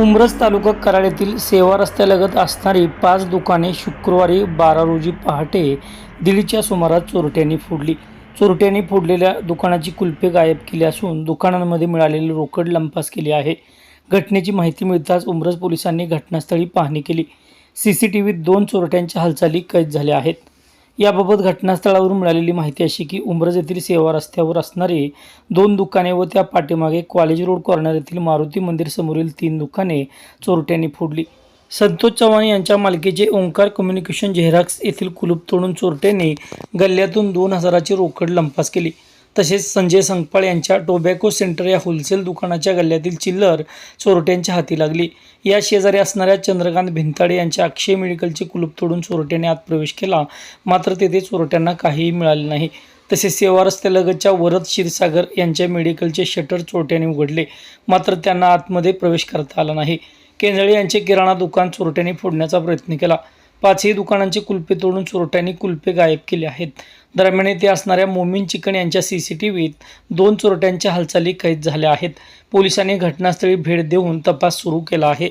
उमरस तालुका कराड येथील सेवा रस्त्यालगत असणारी पाच दुकाने शुक्रवारी बारा रोजी पहाटे दिल्लीच्या सुमारास चोरट्यांनी फोडली. चोरट्यांनी फोडलेल्या दुकानाची कुलपे गायब केली असून दुकानांमध्ये मिळालेली रोकड लंपास केली आहे. घटनेची माहिती मिळताच उमरस पोलिसांनी घटनास्थळी पाहणी केली. सी सी टी व्हीत दोन चोरट्यांच्या हालचाली कैद झाल्या आहेत. याबाबत घटनास्थळावरून मिळालेली माहिती अशी की उंब्रज येथील सेवा रस्त्यावर असणारी दोन दुकाने व त्या पाठीमागे कॉलेज रोड कॉर्नर येथील मारुती मंदिर समोरील तीन दुकाने चोरट्यांनी फोडली. संतोष चव्हाण यांच्या मालकीचे ओंकार कम्युनिकेशन झेरॉक्स येथील कुलूप तोडून चोरट्यांनी गल्ल्यातून दोन हजाराची रोकड लंपास केली. तसेच संजय संगपाळ यांच्या टोबॅको सेंटर या होलसेल दुकानाच्या गल्ल्यातील चिल्लर चोरट्यांच्या हाती लागली. या शेजारी असणाऱ्या चंद्रकांत भिंताडे यांच्या अक्षय मेडिकलचे कुलूप तोडून चोरट्याने आत प्रवेश केला. मात्र तेथे चोरट्यांना काहीही मिळाले नाही. तसेच सेवा रस्त्यालगतच्या वरद क्षीरसागर यांच्या मेडिकलचे शटर चोरट्याने उघडले. मात्र त्यांना आतमध्ये प्रवेश करता आला नाही. केंजळे यांचे किराणा दुकान चोरट्याने फोडण्याचा प्रयत्न केला. पाचही दुकानांचे कुलपे तोडून चोरट्यांनी कुलपे गायब केले आहेत. दरम्यान येथे असणाऱ्या मोमीन चिकन यांच्या सी सी टी व्हीत दोन चोरट्यांच्या हालचाली कैद झाल्या आहेत. पोलिसांनी घटनास्थळी भेट देऊन तपास सुरू केला आहे.